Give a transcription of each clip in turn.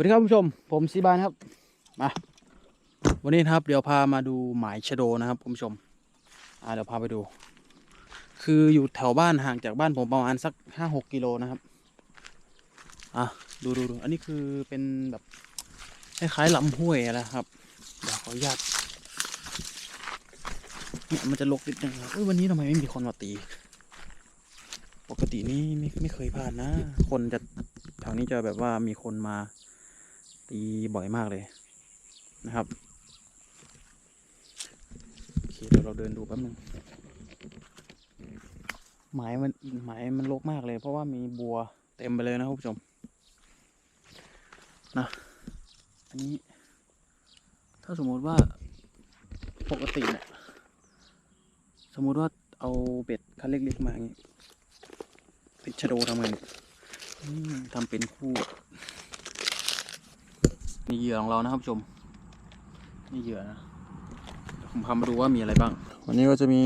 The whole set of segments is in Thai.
วัสดีครับผู้ชม ผมซีบานครับ มา วันนี้นะครับ เดี๋ยวพามาดูหมายชะโดนะครับคุณผู้ชม อ่าเดี๋ยวพาไปดู คืออยู่แถวบ้านห่างจากบ้านผมประมาณสักห้าหกกิโลนะครับ อะดูดูดูอันนี้คือเป็นแบบคล้ายๆลำห้วยอะไรครับเดี๋ยวขออนุญาตเนี่ยมันจะลกนิดนึงครับเอ้ยวันนี้ทำไมไม่มีคนมาตี ปกตินี่ไม่ไม่เคยพลาดนะ คนจะแถวนี้จะแบบว่ามีคนมา ตีบ่อยมากเลยนะครับโอเคเดี๋ยวเราเดินดูแป๊บนึงหมายมันหมายมันรกมากเลย เพราะว่ามีบัวเต็มไปเลยนะครับคุณผู้ชมนะอันนี้ ถ้าสมมติว่าปกติเนี่ยสมมุติว่าเอาเบ็ดคันเล็กๆมาอย่างงี้ติดชะโดทำไงทำเป็นคู่ นี่เหยื่อของเรานะครับชมนี่เหยื่อนะผมพามาดูว่ามีอะไรบ้าง วันนี้ก็จะมี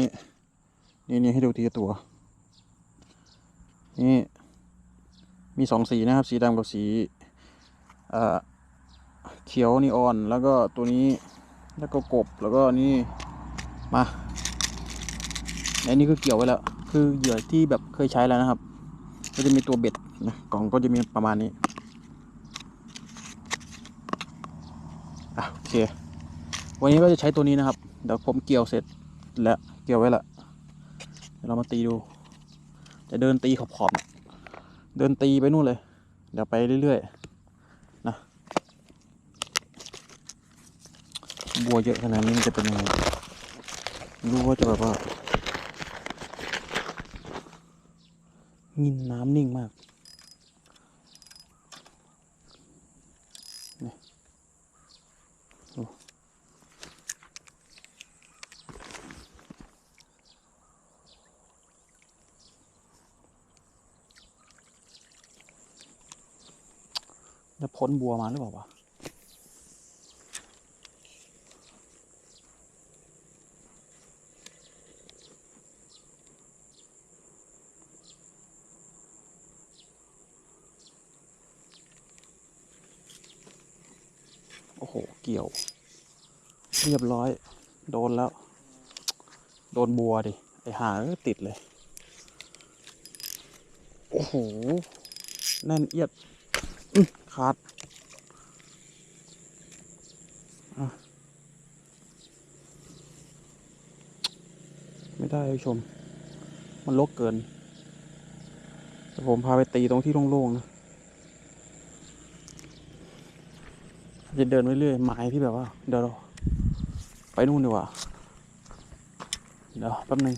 นี่นี่ให้ดูทีละตัว นี่มีสองสีนะครับ สีดำกับสีเอ่อเขียวนีออน แล้วก็ตัวนี้แล้วก็กบแล้วก็นี่มาอันนี้ก็เกี่ยวไว้แล้ว คือเหยื่อที่แบบเคยใช้แล้วนะครับ ก็จะมีตัวเบ็ดนะกล่องก็จะมีประมาณนี้อะโอ เควันนี้ก็จะใช้ตัวนี้นะครับ เดี๋ยวผมเกี่ยวเสร็จแล้วเกี่ยวไว้ละเดี๋ยวเรามาตีดู จะเดินตีขอบๆเนี่ยเดินตีไปนู่นเลย เดี๋ยวไปเรื่อยๆนะบัวเยอะขนาดนี้มันจะเป็นยังไงรู้ว่าจะแบบว่านินน้ำนิ่งมาก แล้วพ้นบัวมาหรือเปล่าวะโอ้โห เกี่ยว เรียบร้อย โดนแล้ว โดนบัวดิ ไอหาก็ติดเลย โอ้โห แน่นเอียด อื้อขาดไม่ได้ผู้ชม มันลกเกินแต่ผมพาไปตีตรงที่โล่งๆนะจะเดินไปเรื่อยไม้ที่แบบว่า เดี๋ยวเราไปนู่นดีกว่า เดี๋ยวแป๊บนึง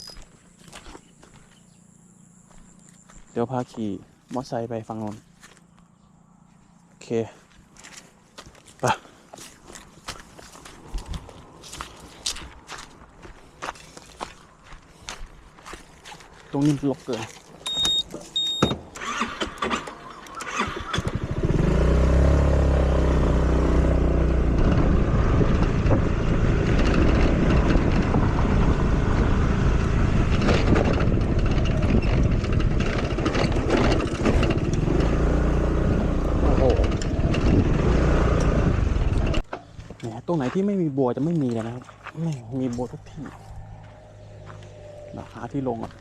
เดี๋ยวพาขี่มอเตอร์ไซค์ไปฝั่งโน้น โอเคไปตรงนี้ลกเกิน โอ้โหเนี่ยต รงไหนที่ไม่มีบัวจะไม่มีเลยนะครับ ไม่มีบัวทุกที่ราคาที่ลงอะ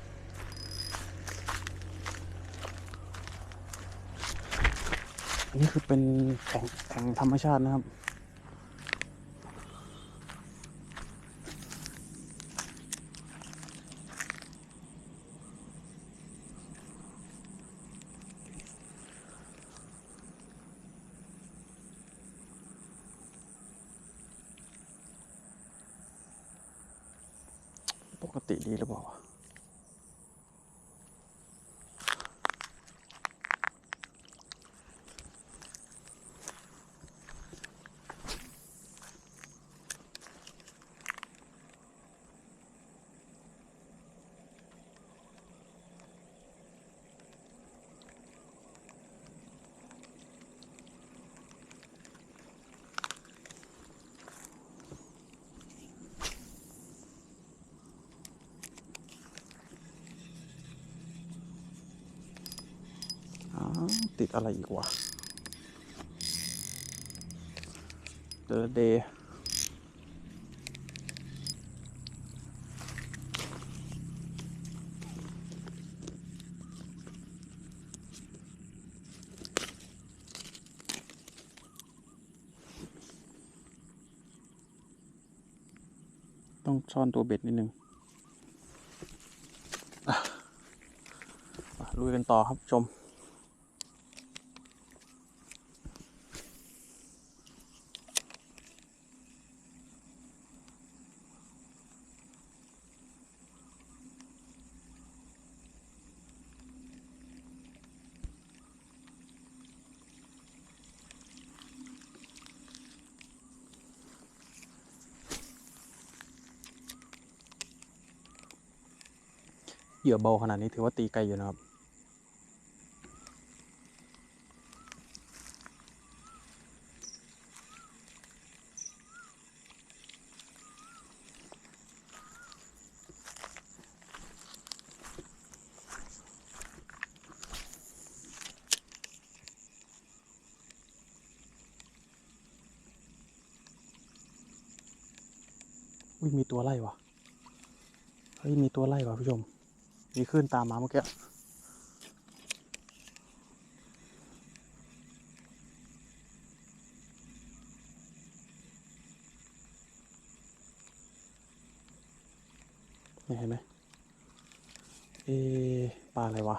นี่คือเป็นแอ่งแอ่งธรรมชาตินะครับ ติดอะไรอีกวะเดอะเดย์ต้องซ่อนตัวเบ็ดนิดนึงลุยกันต่อครับชม เหยื่อเบาขนาดนี้ถือว่าตีไกลอยู่นะครับ อุ้ยมีตัวไล่วะเฮ้ยมีตัวไล่วะผู้ชม มีขึ้นตามมาเมื่อกี้เห็นไหมเอะปลาอะไรวะ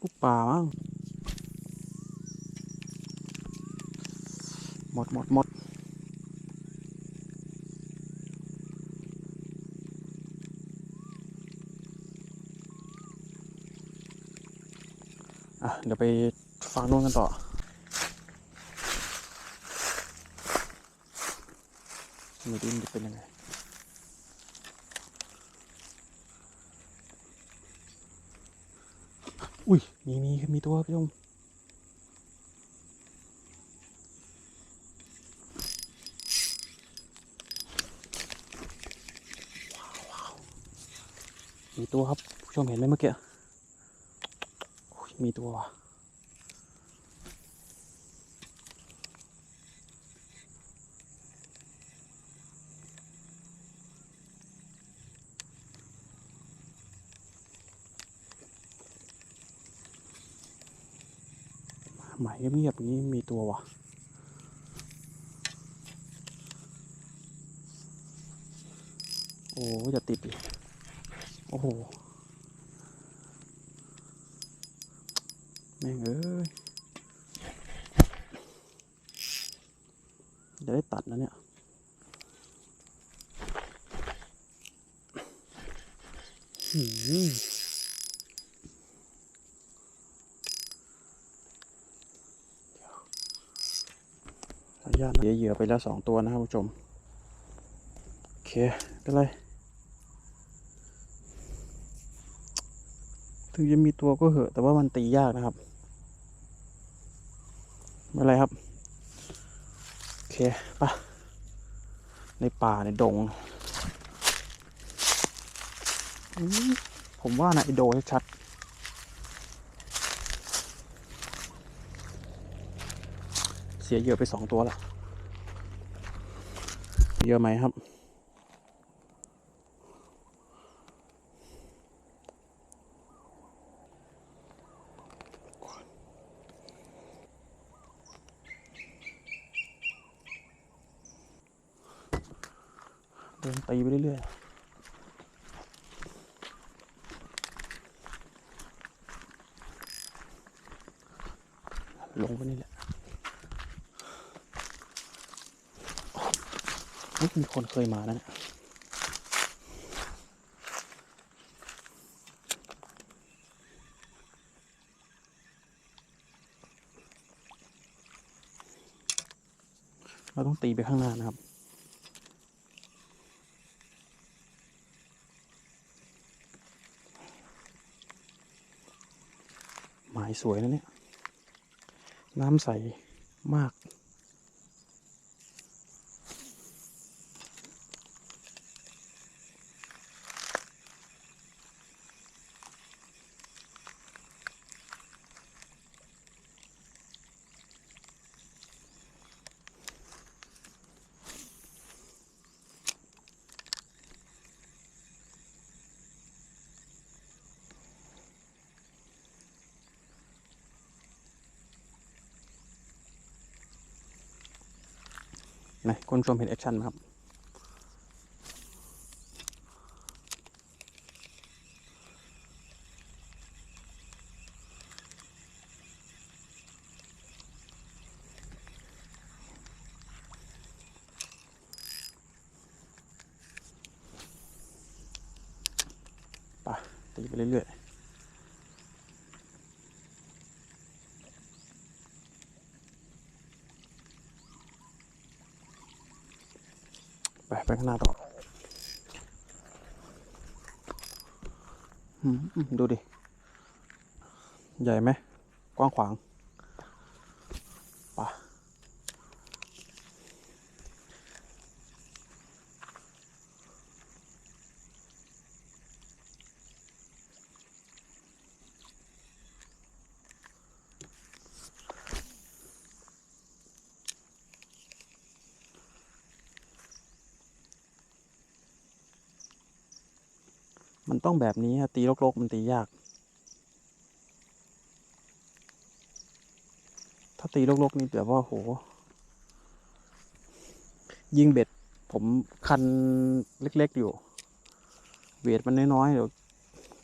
ลูก ปลามั้งหมดหมดหมดอะ เดี๋ยวไปฟังนู้นกันต่อมีดินจะเป็นยังไง อุ้ย มีมีครับมีตัวพี่ชมมีตัวครับผู้ชมเห็นไหมเมื่อกี้มีตัวว่ะ หมายเงียบๆอย่างนี้มีตัววะโอ้จะติดอีกโอ้โห แม่งเอ้ย จะได้ตัดนะเนี่ยหืมขออนุ ญาตนะเหยื่อไปแล้วสองตัวนะครับผู้ชม โอเคเป็นไรถึงจะมีตัวก็เหอะ แต่ว่ามันตียากนะครับไม่ไรครับ โอเคปะในป่าในดง ผมว่านะไอโดชัด เสียเยื่อไปสองตัวแล้วเยอะไหมครับ เดินตีไปเรื่อยๆลงไปนี่แหละเฮ้ย มีคนเคยมานะเนี่ยเราต้องตีไปข้างหน้านะครับ หมายสวยนะเนี่ย น้ำใสมาก ไหนคุณชมเห็นแอคชั่นไหมครับ ไปตีไปเรื่อยๆ ไปข้างหน้าต่อดูดิ ใหญ่ไหม กว้างขวาง ต้องแบบนี้อะตีลกๆมันตียาก ถ้าตีลกๆนี่แบบว่าโห ยิงเบ็ด ผมคันเล็กๆอยู่เวทมันน้อยๆเดี๋ยว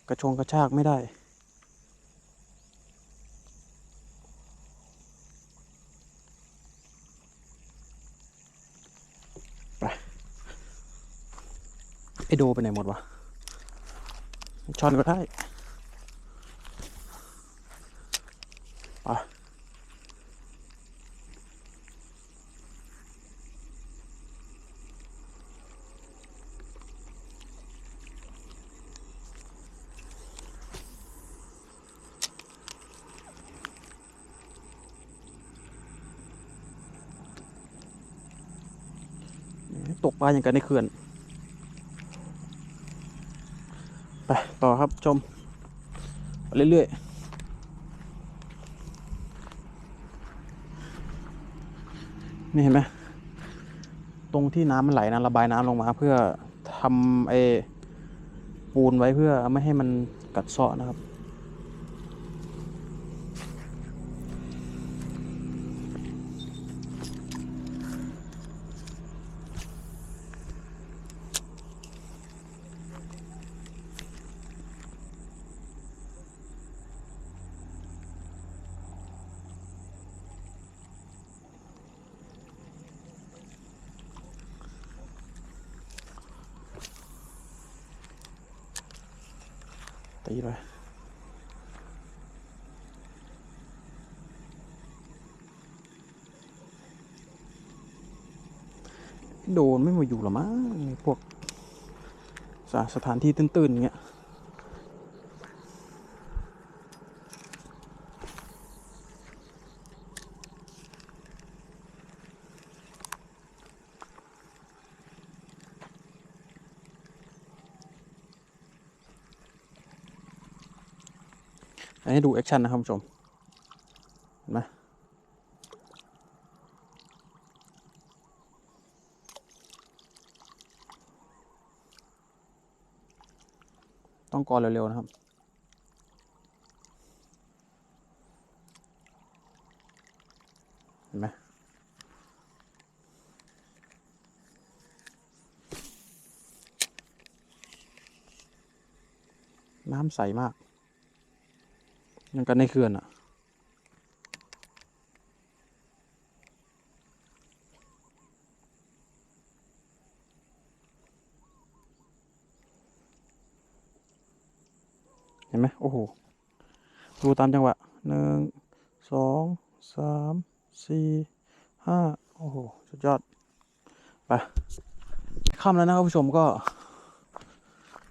กระชงกระชากไม่ได้ไปไอโดไปไหนหมดวะ ช้อนก็ได้ไปตกปลาอย่างกันในเขื่อน ไป ต่อครับ ชมไปเรื่อยๆนี่เห็นไหมตรงที่น้ำมันไหลนะระบายน้ำลงมา เพื่อทำไอ้ปูนไว้เพื่อไม่ให้มันกัดเซาะนะครับ ตีไปโดนไม่มาอยู่หรอมั้งพวกสถสถานที่ตื้นๆอย่างเงี้ย ให้ดูแอคชั่นนะครับคุณผู้ชมเห็นไหมต้องกรเร็ว ๆ นะครับ เห็นไหมน้ำใสมาก ยังกันในเขื่อนอะเห็นไหมโอ้โห ดูตามจังหวะหนึ่งสองสามสี่ห้าโอ้โห สุดยอด ไปค่ำแล้วนะครับผู้ชมก็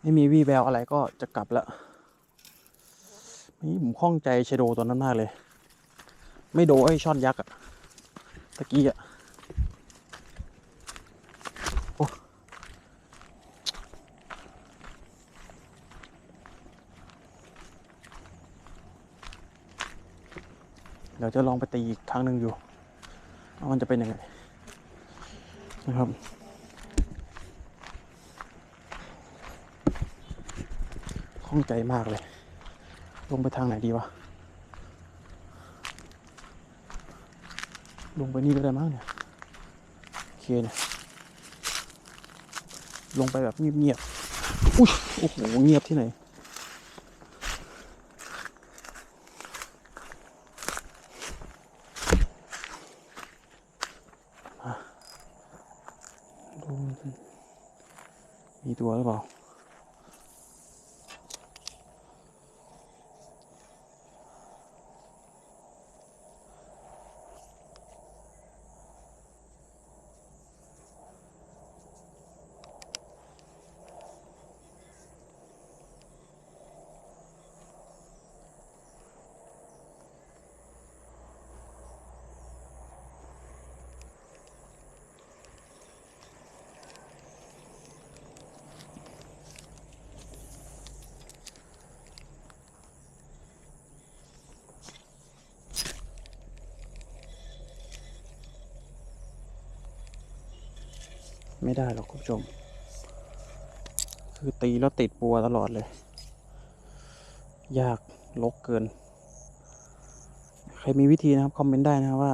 ไม่มีวี่แววอะไรก็จะกลับแล้ว นี่ผมข้องใจเชโดตัวนั้นมากเลย ไม่โดไอ้ช่อนยักษ์อะตะกี้อะเดี๋ยวจะลองไปตีอีกครั้งหนึ่งอยู่ว่ามันจะเป็นยังไงนะครับข้องใจมากเลย ลงไปทางไหนดีวะ ลงไปนี่ก็ได้มั้งเนี่ย โอเคเนี่ย ลงไปแบบเงียบๆ อุ้ย โอ้โห เงียบที่ไหนดูมีตัวหรือเปล่า ไม่ได้หรอกคุณผู้ชม คือตีแล้วติดปัวตลอดเลย ยากลกเกิน ใครมีวิธีนะครับ คอมเมนต์ได้นะครับว่า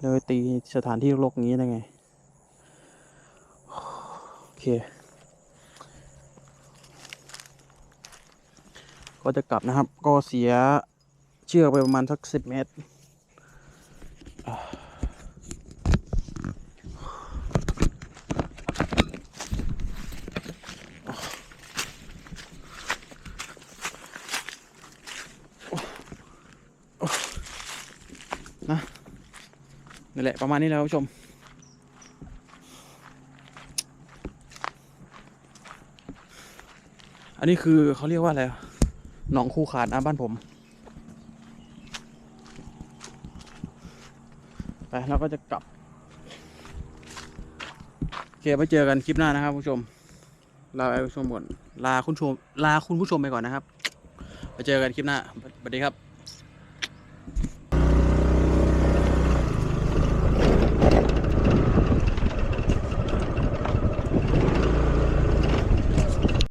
เลยตีสถานที่รกๆอย่างนี้ได้ไง โอเค ก็จะกลับนะครับ ก็เสียเชือกไปประมาณสักสิบเมตร ประมาณนี้แล้วผู้ชม อันนี้คือเขาเรียกว่าอะไรหนองคูขาดนะบ้านผม ไปเราก็จะกลับโอเคไปเจอกันคลิปหน้านะครับผู้ชม ลาไปผู้ชมก่อนลาคุณผู้ชมลาคุณผู้ชมไปก่อนนะครับไปเจอกันคลิปหน้าสวัสดีครับ